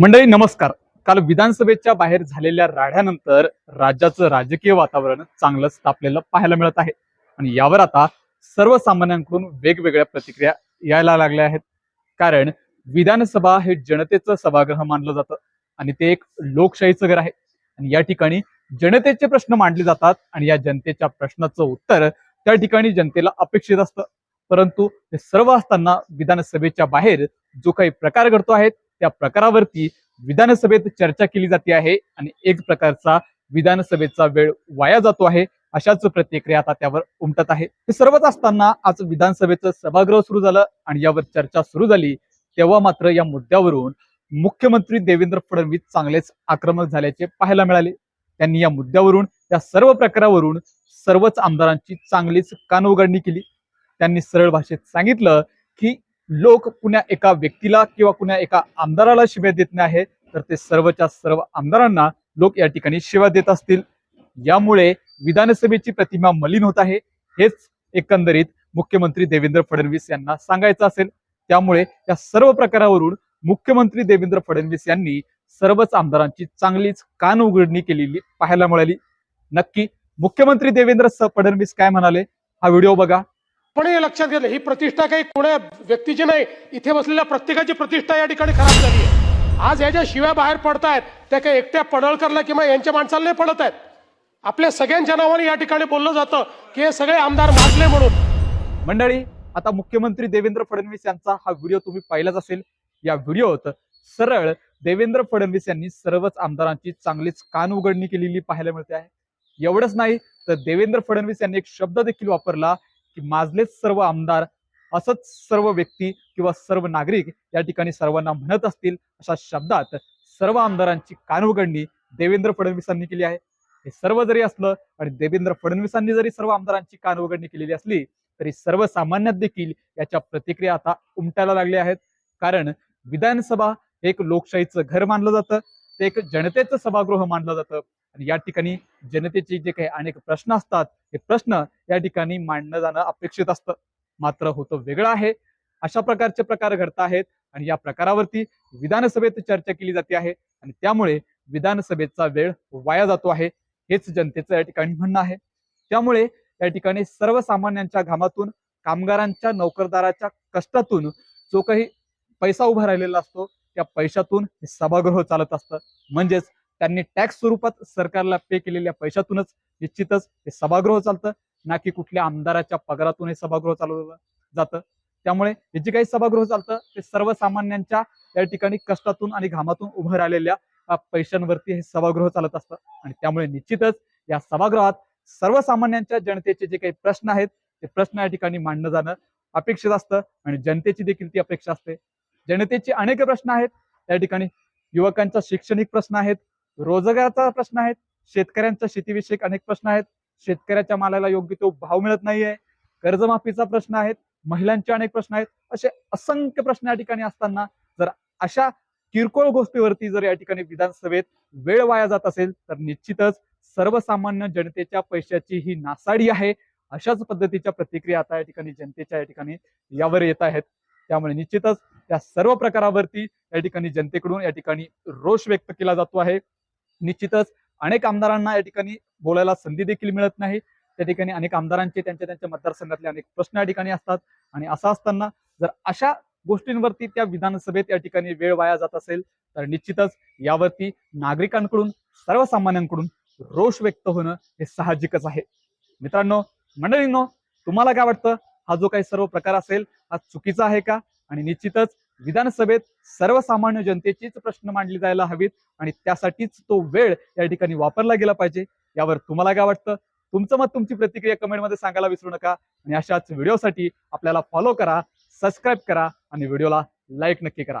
मंडळी नमस्कार. काल विधानसभेच्या बाहेर झालेल्या राढ्यानंतर राज्याचं राजकीय वातावरण चांगलंच तापलेलं पाहायला मिळत आहे. आणि यावर आता सर्वसामान्यांकडून वेगवेगळ्या प्रतिक्रिया यायला लागल्या आहेत. कारण विधानसभा हे जनतेचं सभागृह मानलं जातं आणि ते एक लोकशाहीचं घर आहे. आणि या ठिकाणी जनतेचे प्रश्न मांडले जातात आणि या जनतेच्या प्रश्नाचं उत्तर त्या ठिकाणी जनतेला अपेक्षित असतं. परंतु हे सर्व असताना विधानसभेच्या बाहेर जो काही प्रकार घडतो आहे त्या प्रकारावरती विधानसभेत चर्चा केली जाते आहे आणि एक प्रकारचा विधानसभेचा वेळ वाया जातो आहे अशाच प्रतिक्रिया आता त्यावर उमटत आहे. हे सर्वच असताना आज विधानसभेचं सभागृह सुरू झालं आणि यावर चर्चा सुरू झाली. तेव्हा मात्र या मुद्द्यावरून मुख्यमंत्री देवेंद्र फडणवीस चांगलेच आक्रमक झाल्याचे पाहायला मिळाले. त्यांनी या मुद्द्यावरून या सर्व प्रकारावरून सर्वच आमदारांची चांगलीच कानउघडणी केली. त्यांनी सरळ भाषेत सांगितलं की लोक कुण्या एका व्यक्तीला किंवा कुण्या एका आमदाराला शिव्या देत नाही आहे तर ते सर्वच्या सर्व आमदारांना लोक या ठिकाणी शिव्या देत असतील. यामुळे विधानसभेची प्रतिमा मलिन होत आहे. हेच एकंदरीत मुख्यमंत्री देवेंद्र फडणवीस यांना सांगायचं असेल. त्यामुळे या सर्व प्रकारावरून मुख्यमंत्री देवेंद्र फडणवीस यांनी सर्वच आमदारांची चांगलीच कान उघडणी केलेली पाहायला मिळाली. नक्की मुख्यमंत्री देवेंद्र फडणवीस काय म्हणाले? हा व्हिडिओ बघा. पण हे लक्षात घेतलं ही प्रतिष्ठा काही कोण्या व्यक्तीची नाही. इथे बसलेल्या प्रत्येकाची प्रतिष्ठा या ठिकाणी खराब झाली आहे. आज ह्या ज्या शिव्या बाहेर पडतायत त्या काही एकट्या पडळकरला किंवा यांच्या माणसाला नाही पडत आहेत. आपल्या सगळ्यांच्या नावाने या ठिकाणी बोललं जातं की हे सगळे आमदार मारले म्हणून. मंडळी आता मुख्यमंत्री देवेंद्र फडणवीस यांचा हा व्हिडिओ तुम्ही पाहिलाच असेल. या व्हिडिओत सरळ देवेंद्र फडणवीस यांनी सर्वच आमदारांची चांगलीच कान उघडणी केलेली पाहायला मिळते आहे. एवढंच नाही तर देवेंद्र फडणवीस यांनी एक शब्द देखील वापरला की माझलेच सर्व आमदार असंच सर्व व्यक्ती किंवा सर्व नागरिक या ठिकाणी सर्वांना म्हणत असतील अशा शब्दात सर्व आमदारांची कान उघडणी देवेंद्र फडणवीसांनी केली आहे. हे सर्व जरी असलं आणि देवेंद्र फडणवीसांनी जरी सर्व आमदारांची कान उघडणी केलेली असली तरी सर्वसामान्यात देखील याच्या प्रतिक्रिया आता उमटायला लागल्या आहेत. कारण विधानसभा एक लोकशाहीचं घर मानलं जातं. ते एक जनतेचं सभागृह मानलं जातं. आणि या ठिकाणी जनतेचे जे काही अनेक प्रश्न असतात हे प्रश्न या ठिकाणी मांडणं जाणं अपेक्षित असतं. मात्र होतं वेगळं आहे. अशा प्रकारचे प्रकार घडत आहेत आणि या प्रकारावरती विधानसभेत चर्चा केली जाते आहे. आणि त्यामुळे विधानसभेचा वेळ वाया जातो आहे. हेच जनतेचं या ठिकाणी म्हणणं आहे. त्यामुळे या ठिकाणी सर्वसामान्यांच्या घामातून कामगारांच्या नोकरदाराच्या कष्टातून जो काही पैसा उभा राहिलेला असतो त्या पैशातून हे सभागृह चालत असतं. म्हणजेच त्यांनी टॅक्स स्वरूपात सरकारला पे केलेल्या पैशातूनच निश्चितच हे सभागृह चालतं. ना की कुठल्या आमदाराच्या पगारातून हे सभागृह चालवलं जातं. त्यामुळे हे जे काही सभागृह चालतं ते सर्वसामान्यांच्या या ठिकाणी कष्टातून आणि घामातून उभं राहिलेल्या पैशांवरती हे सभागृह चालत असतं. आणि त्यामुळे निश्चितच या सभागृहात सर्वसामान्यांच्या जनतेचे जे काही प्रश्न आहेत ते प्रश्न या ठिकाणी मांडणं जाणं अपेक्षित असतं. आणि जनतेची देखील ती अपेक्षा असते. जनतेचे अनेक प्रश्न आहेत. त्या ठिकाणी युवकांचा शैक्षणिक प्रश्न आहेत. रोजगाराचा प्रश्न आहेत. शेतकऱ्यांचा शेतीविषयक अनेक प्रश्न आहेत. शेतकऱ्याच्या मालाला योग्य तो भाव मिळत नाहीये. कर्जमाफीचा प्रश्न आहेत. महिलांचे अनेक प्रश्न आहेत. असे असंख्य प्रश्न या ठिकाणी असताना जर अशा किरकोळ गोष्टीवरती जर या ठिकाणी विधानसभेत वेळ वाया जात असेल तर निश्चितच सर्वसामान्य जनतेच्या पैशाची ही नासाडी आहे. अशाच पद्धतीच्या प्रतिक्रिया आता या ठिकाणी जनतेच्या या ठिकाणी यावर येत आहेत. त्यामुळे निश्चितच त्या सर्व प्रकारावरती या ठिकाणी जनतेकडून या ठिकाणी रोष व्यक्त केला जातो आहे. निश्चितच अनेक आमदारांना या ठिकाणी बोलायला संधी देखील मिळत नाही. त्या ठिकाणी अनेक आमदारांचे त्यांच्या त्यांच्या मतदारसंघातले अनेक प्रश्न या ठिकाणी असतात. आणि असं असताना जर अशा गोष्टींवरती त्या विधानसभेत या ठिकाणी वेळ वाया जात असेल तर निश्चितच यावरती नागरिकांकडून सर्वसामान्यांकडून रोष व्यक्त होणं हे साहजिकच आहे. मित्रांनो मंडळींनो तुम्हाला काय वाटतं? हा जो काही सर्व प्रकार असेल हा चुकीचा आहे का? आणि निश्चितच विधानसभेत सर्वसामान्य जनतेचीच प्रश्न मांडली जायला हवीत आणि त्यासाठीच तो वेळ या ठिकाणी वापरला गेला पाहिजे. यावर तुम्हाला काय वाटतं? तुमचं मत तुमची प्रतिक्रिया कमेंटमध्ये सांगायला विसरू नका. आणि अशाच व्हिडिओसाठी आपल्याला फॉलो करा सबस्क्राईब करा आणि व्हिडिओला लाईक नक्की करा.